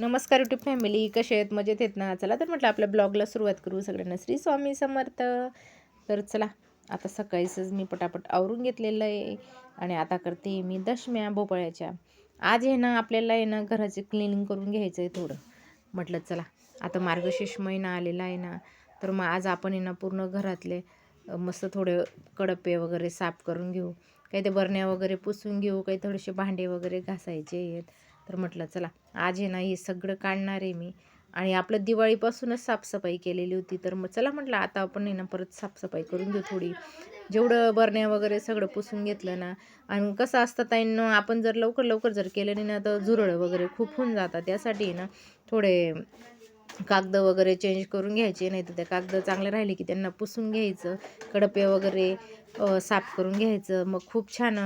नमस्कार YouTube family कसे आहेत? मजेत आहेत ना? चला तर म्हटलं आपल्या ब्लॉगला सुरुवात करू. सगळ्यांना श्री स्वामी समर्थ. तर चला आता सकाळीच मी पटापट आवरून घेतलेलं आहे आणि आता करते मी दशम्या भोपळ्याच्या. आज आहे ना आपल्याला आहे ना घराचे क्लिनिंग करून घ्यायचं आहे थोडं. म्हटलं चला आता मार्गशीर्ष महिना आलेला आहे ना तर मग आज आपण आहे ना पूर्ण घरातले मस्त थोडे कडपे वगैरे साफ करून घेऊ. काही ते बरण्या वगैरे पुसून घेऊ काही थोडेसे भांडे वगैरे घासायचे आहेत. तर म्हटलं चला आज आहे ना हे सगळं काढणार आहे मी. आणि आपलं दिवाळीपासूनच साफसफाई केलेली होती. तर मग चला म्हटलं आता आपण आहे ना परत साफसफाई करून घेऊ थोडी. जेवढं बरण्या वगैरे सगळं पुसून घेतलं ना आणि कसं असतं ताईंना आपण जर लवकर लवकर जर केलं नाही ना तर झुरळ वगैरे खूप होऊन जातात. त्यासाठी ना थोडे कागद वगैरे चेंज करून घ्यायचे नाही तर ते कागद चांगले राहिले की त्यांना पुसून घ्यायचं कडपे वगैरे साफ करून घ्यायचं मग खूप छान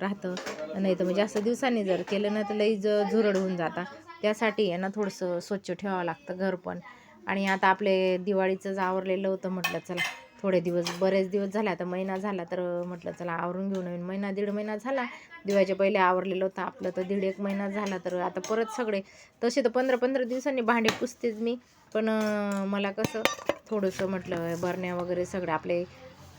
राहतं. नाही तर मग म्हणजे जास्त दिवसांनी जर केलं ना तर लई ज झुरड होऊन जाता. त्यासाठी आहे ना थोडंसं स्वच्छ ठेवावं लागतं घर पण. आणि आता आपले दिवाळीचंच आवरलेलं होतं म्हटलं चला. थोडे दिवस बरेच दिवस झाले. आता महिना झाला तर म्हटलं चला आवरून घेऊ नवीन. महिना दीड महिना झाला. दिवाळीच्या पहिले आवरलेलं होतं. आपलं तर दीड एक महिना झाला. तर आता परत सगळे तसे तर पंधरा पंधरा दिवसांनी भांडे पुसतेच मी. पण मला कसं थोडंसं म्हटलं बरण्या वगैरे सगळं आपले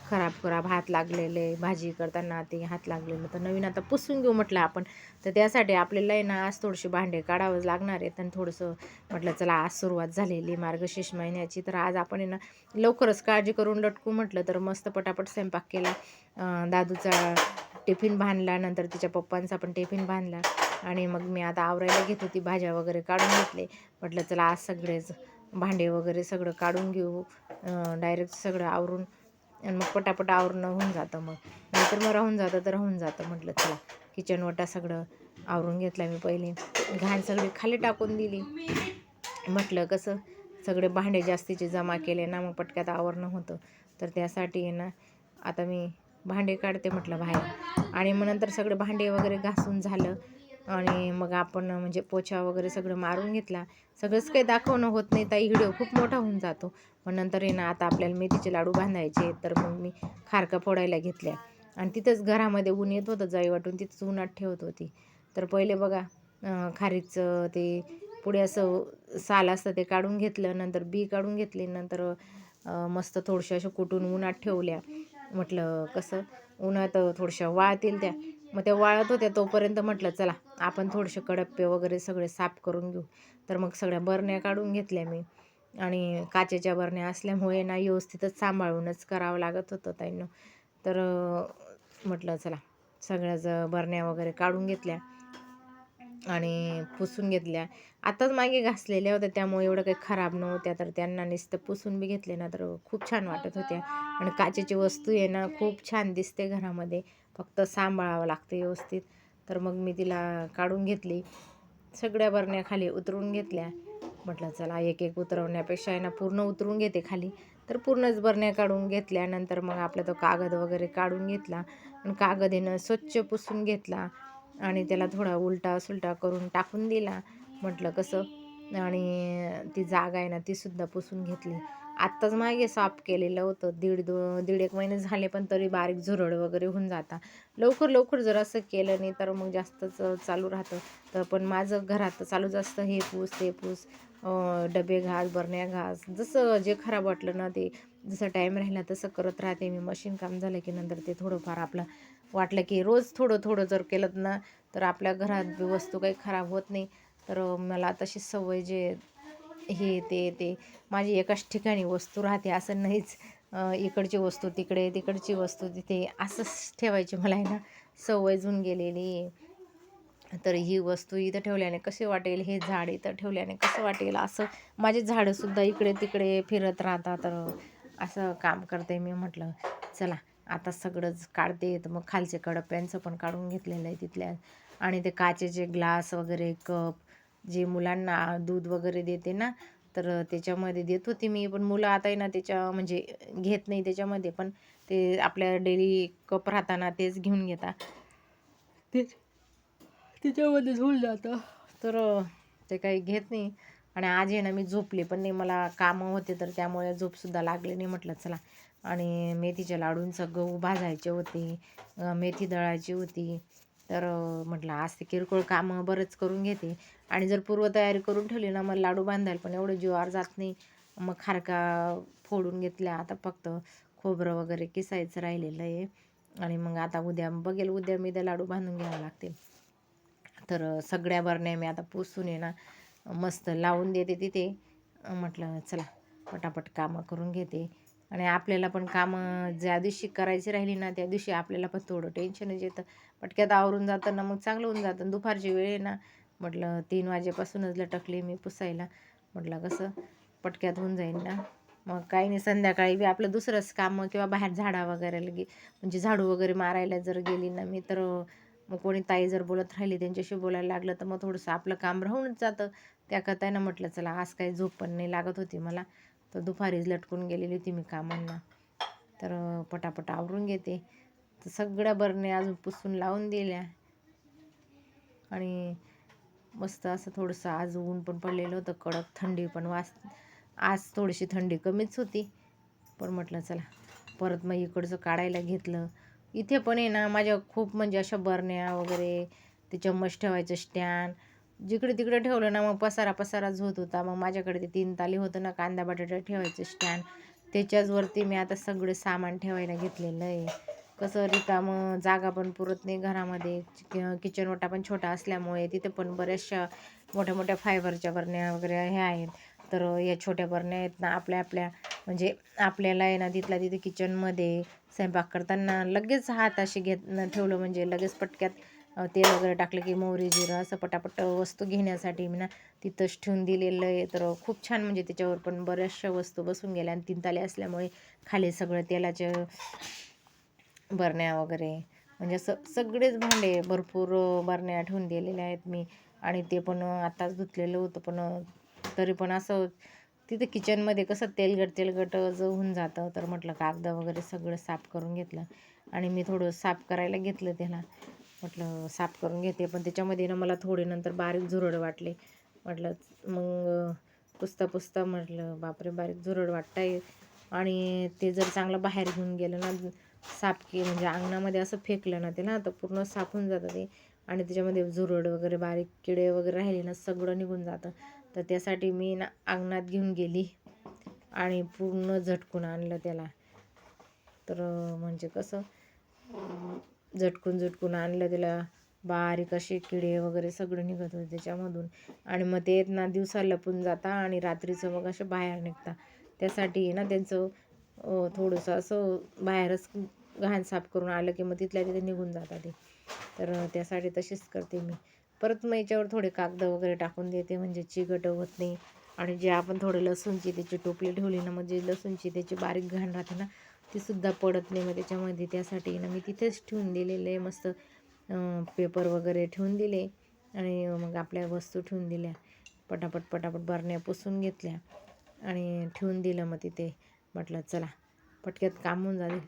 खराब खराब हात लागलेले भाजी करताना ते हात लागलेलं. तर नवीन आता पुसून घेऊ म्हटलं आपण. तर त्यासाठी आपल्याला आहे ना आज थोडेसे भांडे काढावंच लागणार आहेत आणि थोडंसं म्हटलं चला आज सुरुवात झालेली मार्गशीर्ष महिन्याची. तर आज आपण आहे ना लवकरच काळजी करून लटकू म्हटलं तर मस्त पटापट स्वयंपाक केला. दादूचा टिफिन बांधला नंतर तिच्या पप्पांचा पण टिफिन बांधला आणि मग मी आता आवरायला घेत होती भाज्या वगैरे काढून घेतले. म्हटलं चला आज सगळेच भांडे वगैरे सगळं काढून घेऊ. डायरेक्ट सगळं आवरून आणि मग पटापट आवरणं होऊन जातं मग. नाहीतर मग राहून जातं तर राहून जातं म्हटलं चला. किचन वटा सगळं आवरून घेतला मी पहिले. घाण सगळी खाली टाकून दिली. म्हटलं कसं सगळे भांडे जास्तीचे जमा केले ना मग पटक्यात आवरणं होतं. तर त्यासाठी ना आता मी भांडे काढते म्हटलं बाहेर. आणि मग नंतर सगळे भांडे वगैरे घासून झालं. आणि मग आपण म्हणजे पोछा वगैरे सगळं मारून घेतला. सगळंच काही दाखवणं होत नाही ताई व्हिडिओ खूप मोठा होऊन जातो. पण नंतर आहे ना आता आपल्याला मेथीचे लाडू बांधायचे तर मग मी खारका फोडायला घेतल्या. आणि तिथंच घरामध्ये ऊन येत होतं जाई वाटून तिथंच उन्हात ठेवत होती. तर पहिले बघा खारीचं ते पुढे असं साल असतं ते काढून घेतलं नंतर बी काढून घेतली नंतर मस्त थोडशा अशा कुटून उन्हात ठेवल्या. म्हटलं कसं? उन्हात थोड्याशा वाळतील त्या. मग त्या वाळत होत्या तोपर्यंत म्हटलं चला आपण थोडेसे कडप्पे वगैरे सगळे साफ करून घेऊ. तर मग सगळ्या बरण्या काढून घेतल्या मी. आणि काचेच्या बरण्या असल्यामुळे ना व्यवस्थितच सांभाळूनच करावं लागत होतं त्यांना तर म्हटलं चला सगळ्याच बरण्या वगैरे काढून घेतल्या आणि पुसून घेतल्या. आताच मागे घासलेल्या होत्या त्यामुळे एवढं काही खराब नव्हत्या. तर त्यांना नुसतं पुसून बी घेतले ना तर खूप छान वाटत होत्या. आणि काचेची वस्तू आहे ना खूप छान दिसते घरामध्ये. फक्त सांभाळावं लागतं व्यवस्थित. तर मग मी तिला काढून घेतली. सगळ्या बरण्या खाली उतरून घेतल्या. म्हटलं चला एक एक उतरवण्यापेक्षा आहे ना पूर्ण उतरून घेते खाली. तर पूर्णच बरण्या काढून घेतल्यानंतर मग आपला तो कागद वगैरे काढून घेतला. आणि कागद येणं स्वच्छ पुसून घेतला. आणि त्याला थोडा उलटा सुलटा करून टाकून दिला. म्हटलं कसं? आणि ती जागा आहे ना तीसुद्धा पुसून घेतली. आत्ताच मागे साफ केलेलं होतं. दीड दो दीड एक महिने झाले पण तरी बारीक झुरड वगैरे होऊन जाता. लवकर लवकर जर असं केलं नाही तर मग जास्तच चालू राहतं. तर पण माझं घरात चालूच असतं हे पूस ते पूस डबे घास बरण्या घास जसं जे खराब वाटलं ना ते जसं टाईम राहिला तसं करत राहते मी. मशीन काम झालं की नंतर ते थोडंफार आपलं वाटलं की रोज थोडं थोडं जर केलं ना तर आपल्या घरात वस्तू काही खराब होत नाही. तर मला तशी सवय जे हे ते ते माझी एकाच ठिकाणी वस्तू राहते असं नाहीच इकडची वस्तू तिकडे तिकडची वस्तू तिथे असंच ठेवायची मला आहे ना सवय जून गेलेली. आहे तर ही वस्तू इथं ठेवल्याने कसे वाटेल हे झाड इथं ठेवल्याने कसं वाटेल असं माझे झाडंसुद्धा इकडे तिकडे फिरत राहतात. तर असं काम करते मी म्हटलं चला आता सगळंच काढते. तर मग खालचे कडप्यांचं पण काढून घेतलेलं आहे तिथल्या. आणि ते काचेचे ग्लास वगैरे कप जे मुलांना दूध वगैरे देते ना तर त्याच्यामध्ये देत होती मी. पण मुलं आता आहे ना त्याच्या म्हणजे घेत नाही त्याच्यामध्ये पण ते आपल्या डेली कप राहताना तेच घेऊन घेतात. तेच त्याच्यामध्ये होऊन जातं. तर ते काही घेत नाही. आणि आज आहे ना मी झोपले पण नाही. मला कामं होते तर त्यामुळे झोपसुद्धा लागले नाही म्हटलं चला. आणि मेथीच्या लाडूंचं गहू भाजायचे होते मेथी दळायची होती. तर म्हटलं आज ते किरकोळ कामं बरंच करून घेते. आणि जर पूर्वतयारी करून ठेवली ना मग लाडू बांधायला पण एवढं जीवावर जात नाही. मग खारका फोडून घेतल्या आता फक्त खोबरं वगैरे किसायचं राहिलेलं आहे. आणि मग आता उद्या बघेल उद्या मी त्या लाडू बांधून घ्यावं लागतील. तर सगळ्या बरण्या मी आता पुसून आहे ना मस्त लावून देते तिथे. म्हटलं चला पटापट कामं करून घेते. आणि आपल्याला पण कामं ज्या दिवशी करायची राहिली ना त्या दिवशी आपल्याला पण थोडं टेन्शनच येतं. पटक्यात आवरून जातं ना मग चांगलं होऊन जातं. दुपारची वेळ आहे ना म्हटलं तीन वाजेपासूनच लटकले मी पुसायला. म्हटलं कसं पटक्यात होऊन जाईल ना. मग काही नाही संध्याकाळी बी आपलं दुसरंच कामं किंवा बाहेर झाडा वगैरे लगे म्हणजे झाडू वगैरे मारायला जर गेली ना मी तर मग कोणी ताई जर बोलत राहिली त्यांच्याशी बोलायला लागलं तर मग थोडंसं आपलं काम राहूनच जातं. त्या ना म्हटलं चला आज काही झोप पण नाही लागत होती मला. तर दुपारीच लटकून गेलेली होती मी कामांना. तर पटापट आवरून घेते. तर सगळ्या बरण्या अजून पुसून लावून दिल्या. आणि मस्त असं थोडंसं आज ऊन पण पडलेलं होतं कडक थंडी पण वास आज थोडीशी थंडी कमीच होती. पण म्हटलं चला परत मग इकडचं काढायला घेतलं. इथे पण आहे ना माझ्या खूप म्हणजे अशा बरण्या वगैरे ते चम्मच ठेवायचं स्टँड जिकडे तिकडे ठेवलं ना मग पसारा पसाराच होत. होता मग माझ्याकडे ते तीन ताली होतं ना कांदा बटाटा ठेवायचं स्टँड त्याच्याचवरती मी आता सगळे सामान ठेवायला घेतलेलं आहे. कसं रिकामं जागा पण पुरत नाही घरामध्ये. किचन ओटा पण छोटा असल्यामुळे तिथे पण बऱ्याचशा मोठ्या मोठ्या फायबरच्या बरण्या वगैरे ह्या आहेत. तर या छोट्या बरण्या आहेत ना आपल्या आपल्या म्हणजे आपल्याला आहे ना तिथल्या तिथे किचनमध्ये स्वयंपाक करताना लगेच हात असे घेत ठेवलं म्हणजे लगेच पटक्यात तेल वगैरे टाकलं की मोहरी जिरं असं पटापट वस्तू घेण्यासाठी मी ना तिथंच ठेवून दिलेलं आहे. तर खूप छान म्हणजे त्याच्यावर पण बऱ्याचशा वस्तू बसून गेल्या आणि तीन ताले असल्यामुळे खाली सगळं तेलाचे बरण्या वगैरे म्हणजे असं सगळेच भांडे भरपूर बरण्या ठेवून दिलेल्या आहेत मी. आणि ते पण आत्ताच धुतलेलं होतं पण तरी पण असं तिथं किचनमध्ये कसं तेलगट तेलगट जो होऊन जातं तर म्हटलं कागद वगैरे सगळं साफ करून घेतलं. आणि मी थोडं साफ करायला घेतलं त्याला. म्हटलं साफ करून घेते. पण त्याच्यामध्ये ना मला थोडे नंतर बारीक झुरड वाटले. म्हटलं मग पुसता पुसता म्हटलं बापरे बारीक झुरड वाटताय. आणि ते जर चांगलं बाहेर घेऊन गेलं ना साफ की म्हणजे अंगणामध्ये असं फेकलं ना ते ना तर पूर्ण साफ होऊन जातं ते. आणि त्याच्यामध्ये झुरड वगैरे बारीक किडे वगैरे राहिले ना सगळं निघून जातं. तर त्यासाठी मी ना अंगणात घेऊन गेली आणि पूर्ण झटकून आणलं त्याला. तर म्हणजे कसं झटकून झटकून आणलं त्याला. बारीक असे किडे वगैरे सगळं निघत होते त्याच्यामधून. आणि मग ते ना दिवसा लपून जाता आणि रात्रीचं मग असं बाहेर निघता. त्यासाठी ना त्यांचं थोडंसं असं बाहेरच घाण साफ करून आलं की मग तिथल्या तिथे निघून जातात ते. तर त्यासाठी तशीच करते मी. परत मग याच्यावर थोडे कागद वगैरे टाकून देते. म्हणजे चिकट होत नाही. आणि जे आपण थोडे लसूणची त्याची टोपली ठेवली ना मग जे लसूणची त्याची बारीक घाण राहते ना तीसुद्धा पडत नाही. मग त्याच्यामध्ये त्यासाठी ना मी तिथेच ठेवून दिलेले मस्त पेपर वगैरे ठेवून दिले आणि मग आपल्या वस्तू ठेवून दिल्या. पटापट पटापट बरण्या पुसून घेतल्या आणि ठेवून दिलं मग तिथे. म्हटलं चला पटक्यात काम होऊन जाईल.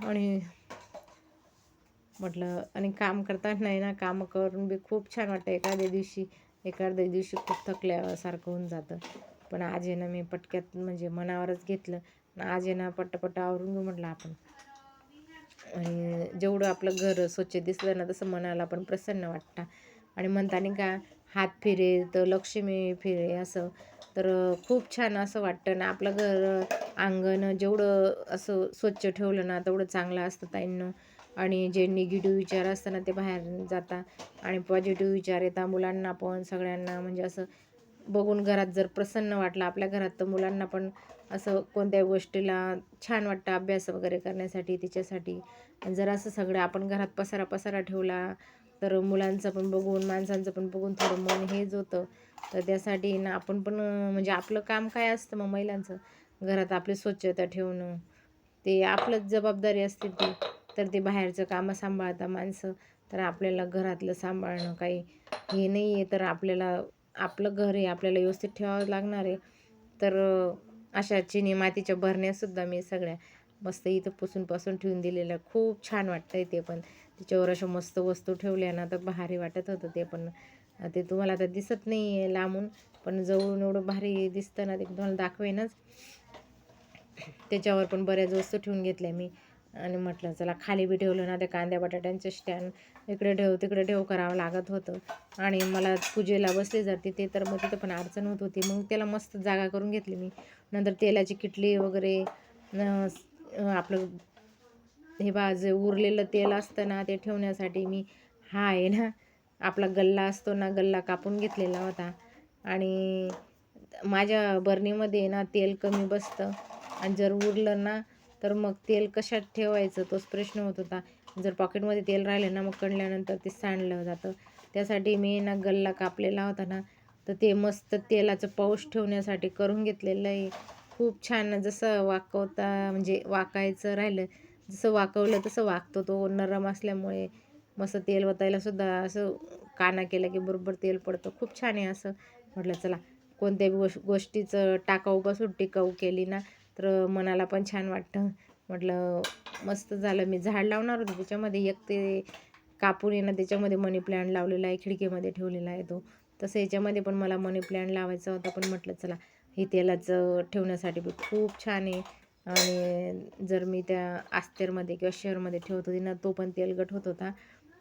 आणि म्हटलं आणि काम करताच नाही ना काम करून बी खूप छान वाटतं. एखाद्या दिवशी एखाद्या दिवशी खूप थकल्यासारखं होऊन जातं. पण आज मी पटक्यात म्हणजे मनावरच घेतलं. आजीनं आज आवरून घेऊ म्हटलं आपण. आणि जेवढं आपलं घर स्वच्छ दिसलं ना तसं मनाला पण प्रसन्न वाटतं. आणि म्हणताना का हात फिरे तर लक्ष्मी फिरे असं. तर खूप छान असं वाटतं ना आपलं घर अंगण जेवढं असं स्वच्छ ठेवलं ना तेवढं चांगलं असतं ताईंनं. आणि जे निगेटिव्ह विचार असतात ना ते बाहेर जाता. आणि पॉझिटिव्ह विचार येतात मुलांना पण सगळ्यांना म्हणजे असं बघून घरात जर प्रसन्न वाटलं आपल्या घरात तर मुलांना पण असं कोणत्याही गोष्टीला छान वाटतं अभ्यास वगैरे करण्यासाठी तिच्यासाठी. जर असं सगळं आपण घरात पसारा पसारा ठेवला तर मुलांचं पण बघून माणसांचं पण बघून थोडं मन हेच होतं. तर त्यासाठी ना आपण पण म्हणजे आपलं काम काय असतं मग महिलांचं? घरात आपली स्वच्छता ठेवणं. ते आपलंच जबाबदारी असते ती. तर ते बाहेरचं कामं सांभाळता माणसं. तर आपल्याला घरातलं सांभाळणं काही हे नाही आहे तर आपल्याला आपलं घर आहे आपल्याला व्यवस्थित ठेवावं लागणार आहे. तर अशा चिनी मातीच्या भरण्यासुद्धा मी सगळ्या मस्त इथं पुसून पासून ठेवून दिलेल्या. खूप छान वाटतं ते पण. त्याच्यावर अशा मस्त वस्तू ठेवल्या ना तर भारी वाटत होतं ते पण. ते तुम्हाला आता दिसत नाही आहे लांबून पण जवळून एवढं भारी दिसतं ना ते तुम्हाला दाखवेनच. त्याच्यावर पण बऱ्याच वस्तू ठेवून घेतल्या मी. आणि म्हटलं चला खाली बी ठेवलं ना त्या कांद्या बटाट्यांचं स्टँड इकडे ठेव तिकडे ठेव करावं लागत होतं. आणि मला पूजेला बसली जाते ते तर मग तिथं पण अडचण होत होती. मग त्याला मस्त जागा करून घेतली मी. नंतर तेलाची किटली वगैरे न आपलं हे बा जे उरलेलं तेल असतं ना ते ठेवण्यासाठी मी हा आहे ना आपला गल्ला असतो ना गल्ला कापून घेतलेला होता. आणि माझ्या बरणीमध्ये ना तेल कमी बसतं. आणि जर उरलं ना तर मग तेल कशात ठेवायचं? तोच प्रश्न होत होता. जर पॉकेटमध्ये तेल राहिलं ना मग कणल्यानंतर ते सांडलं जातं. त्यासाठी मी ना गल्ला कापलेला होता ना तर ते मस्त तेलाचं पाऊस ठेवण्यासाठी करून घेतलेलं आहे. खूप छान जसं वाकवता म्हणजे वाकायचं राहिलं जसं वाकवलं तसं वाकतो तो नरम असल्यामुळे. मस्त तेल वतायला सुद्धा असं काना केलं की बरोबर तेल पडतं. खूप छान आहे असं. म्हटलं चला कोणत्या बी गोष्ट गोष्टीचं टाकाऊपासून टिकाऊ केली ना तर मनाला पण छान वाटतं. म्हटलं मस्त झालं. मी झाड लावणार होतो. त्याच्यामध्ये एक ते कापून येणं ना त्याच्यामध्ये मनी प्लॅन्ट लावलेला आहे खिडकीमध्ये ठेवलेला आहे तो. तसं याच्यामध्ये पण मला मनी प्लॅन्ट लावायचा होता. पण म्हटलं चला हे तेलाचं ठेवण्यासाठी बी खूप छान आहे. आणि जर मी त्या आस्तेरमध्ये किंवा शहरमध्ये ठेवत होती ना तो पण तेलगट होत होता.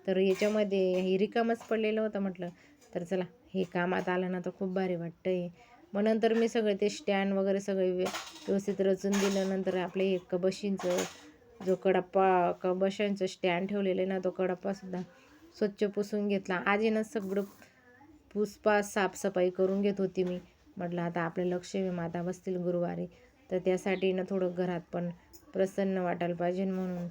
तर याच्यामध्ये हे रिकामच पडलेलं होतं म्हटलं. तर चला हे कामात आलं ना तर खूप भारी वाटतं आहे मग नंतर मी सगळे ते स्टँड वगैरे सगळे व्यवस्थित रचून दिलं नंतर आपले हे कबशींचं जो कडप्पा कबशांचं स्टँड ठेवलेलं आहे ना तो कडप्पासुद्धा स्वच्छ पुसून घेतला. आज ना सगळं पुसपास साफसफाई करून घेत होती मी. म्हटलं आता आपले लक्ष्मी माता बसतील गुरुवारी. तर त्यासाठी ना थोडं घरात पण प्रसन्न वाटायला पाहिजे म्हणून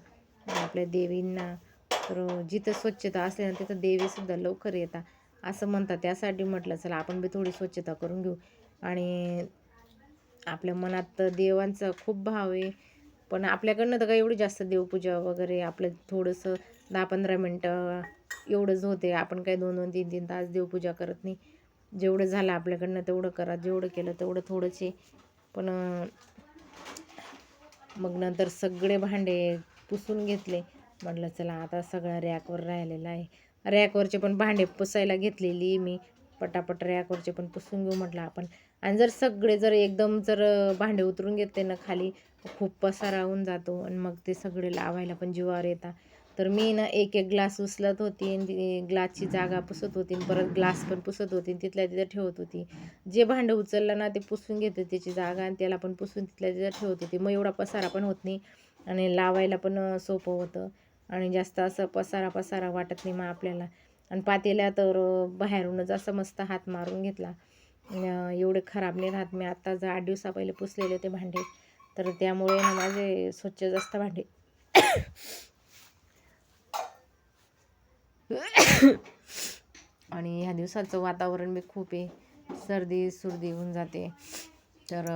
आपल्या देवींना तर जिथं स्वच्छता असली ना तिथं देवीसुद्धा लवकर येतात. असं म्हणतात. त्यासाठी म्हटलं चला आपण बी थोडी स्वच्छता करून घेऊ. आणि आपल्या मनात तर देवांचा खूप भाव आहे. पण आपल्याकडनं तर काही एवढी जास्त देवपूजा वगैरे आपलं थोडंसं दहा पंधरा मिनटं एवढंच होते. आपण काही दोन दोन तीन तीन तास देवपूजा करत नाही. जेवढं झालं आपल्याकडनं तेवढं करा. जेवढं केलं तेवढं थोडंच आहे. पण मग नंतर सगळे भांडे पुसून घेतले. म्हटलं चला आता सगळा रॅकवर राहिलेला आहे. रॅकवरचे पण भांडे पुसायला घेतलेली मी. पटापट रॅकवरचे पण पुसून घेऊ म्हटलं आपण. आणि जर सगळे जर एकदम जर भांडे उतरून घेते ना खाली खूप पसारा होऊन जातो आणि मग ते सगळे लावायला पण जीवावर येतात. तर मी ना एक एक ग्लास उचलत होती आणि ती ग्लासची जागा पुसत होती परत ग्लास पण पुसत होती तिथल्या तिथं ठेवत होती. जे भांडं उचललं ना ते पुसून घेते त्याची जागा आणि त्याला पण पुसून तिथल्या तिथं ठेवत होती. मग एवढा पसारा पण होत नाही आणि लावायला पण सोपं होतं. आणि जास्त असं पसारा पसारा वाटत नाही मग आपल्याला. आणि पातेल्या तर बाहेरूनच असं मस्त हात मारून घेतला. एवढे खराब नाही राहत. मी आत्ता जर आठ दिवसा पहिले पुसलेले ते भांडे तर त्यामुळे ना माझे स्वच्छ जास्त भांडे. आणि ह्या दिवसाचं वातावरण बी खूप आहे. सर्दी सुर्दी होऊन जाते. तर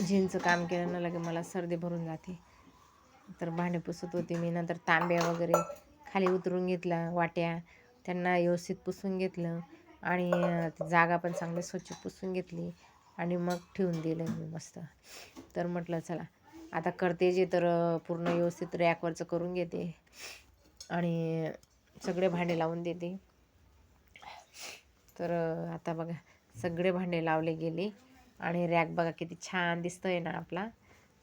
झींचं काम केलं ना लगे मला सर्दी भरून जाते. तर भांडे पुसत होते मी. नंतर तांब्या वगैरे खाली उतरून घेतला वाट्या त्यांना व्यवस्थित पुसून घेतलं आणि जागा पण चांगली स्वच्छ पुसून घेतली आणि मग ठेवून दिलं मी मस्त. तर म्हटलं चला आता करते जे तर पूर्ण व्यवस्थित रॅकवरचं करून घेते आणि सगळे भांडे लावून देते. तर आता बघा सगळे भांडे लावले गेले आणि रॅक बघा किती छान दिसतोय ना आपला.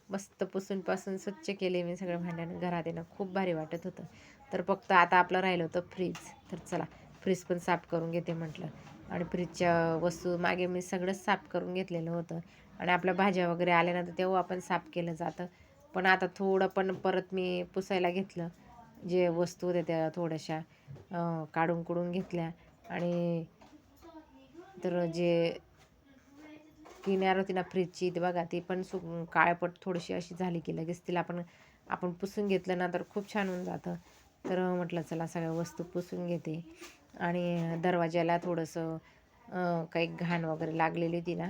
मस्त पुसूनपासून स्वच्छ केले मी सगळ्या भांड्यानं. घरात येणं खूप भारी वाटत होतं. तर फक्त आता आपलं राहिलं होतं फ्रीज तर चला फ्रीज पण साफ करून घेते म्हटलं. आणि फ्रीजच्या वस्तू मागे मी सगळंच साफ करून घेतलेलं होतं. आणि आपल्या भाज्या वगैरे आल्यानंतर तेव्हा आपण साफ केलं जातं. पण आता थोडं पण परत मी पुसायला घेतलं. जे वस्तू होत्या त्या थोड्याशा काढून कुडून घेतल्या. आणि तर जे किनार होती ना फ्रीजची ती बघा ती पण सु काळपट थोडीशी अशी झाली की लगेच तिला आपण आपण पुसून घेतलं ना तर खूप छान होऊन जातं. तर म्हटलं चला सगळ्या वस्तू पुसून घेते. आणि दरवाज्याला थोडंसं काही घाण वगैरे लागलेली होती ना.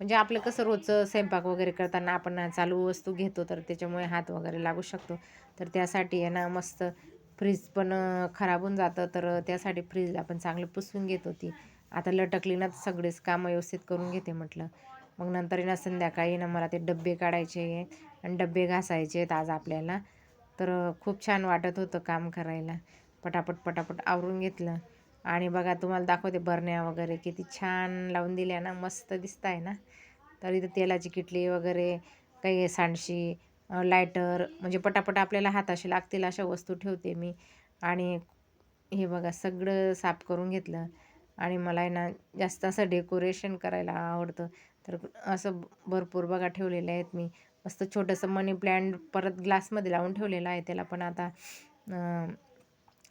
म्हणजे आपलं कसं रोजचं स्वयंपाक वगैरे करताना आपण चालू वस्तू घेतो तर त्याच्यामुळे हात वगैरे लागू शकतो. तर त्यासाठी आहे ना मस्त फ्रीज पण खराब होऊन जातं. तर त्यासाठी फ्रीजला आपण चांगलं पुसून घेत होती आता लटकली ना सगळेच कामं व्यवस्थित करून घेते म्हटलं. मग नंतर ना संध्याकाळी ना मला ते डब्बे काढायचे आणि डब्बे घासायचे आहेत आज आपल्याला. तर खूप छान वाटत होतं काम करायला. पटापट पटापट आवरून घेतलं. आणि बघा तुम्हाला दाखवते बरण्या वगैरे. किती छान लावून दिल्या ना. मस्त दिसत आहे ना. तर इथं तेलाची किटली वगैरे काही सांडशी लायटर म्हणजे पटापट आपल्याला हाताशी लागतील अशा वस्तू ठेवते मी. आणि हे बघा सगळं साफ करून घेतलं. आणि मला आहे ना जास्त असं डेकोरेशन करायला आवडतं. तर असं भरपूर बघा ठेवलेले आहेत मी. मस्त छोटंसं मनी प्लॅन्ट परत ग्लासमध्ये लावून ठेवलेलं आहे त्याला पण आता.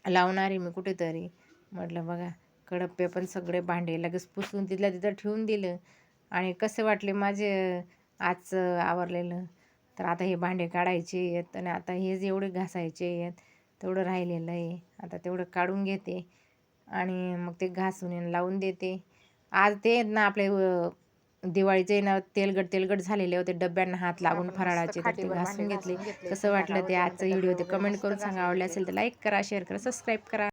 लावणार आहे मी कुठेतरी. म्हटलं बघा कडप्पे पण सगळे भांडे लगेच पुसून तिथल्या तिथं ठेवून दिलं. आणि कसे वाटले माझे आजचं आवरलेलं. तर आता हे भांडे काढायचे आहेत आणि आता हेच एवढे घासायचे आहेत तेवढं राहिलेलं आहे. आता तेवढं काढून घेते आणि मग ते घासून लावून देते. आज ते आहेत ना आपले दिवाळीचे ना तेलगट तेलगट झालेले होते डब्यांना हात लागून फराळाचे तर ते घासून घेतले. कसं वाटलं ते आजचं व्हिडिओ ते कमेंट करून सांगा आवडले असेल तर लाईक करा शेअर करा सबस्क्राईब करा.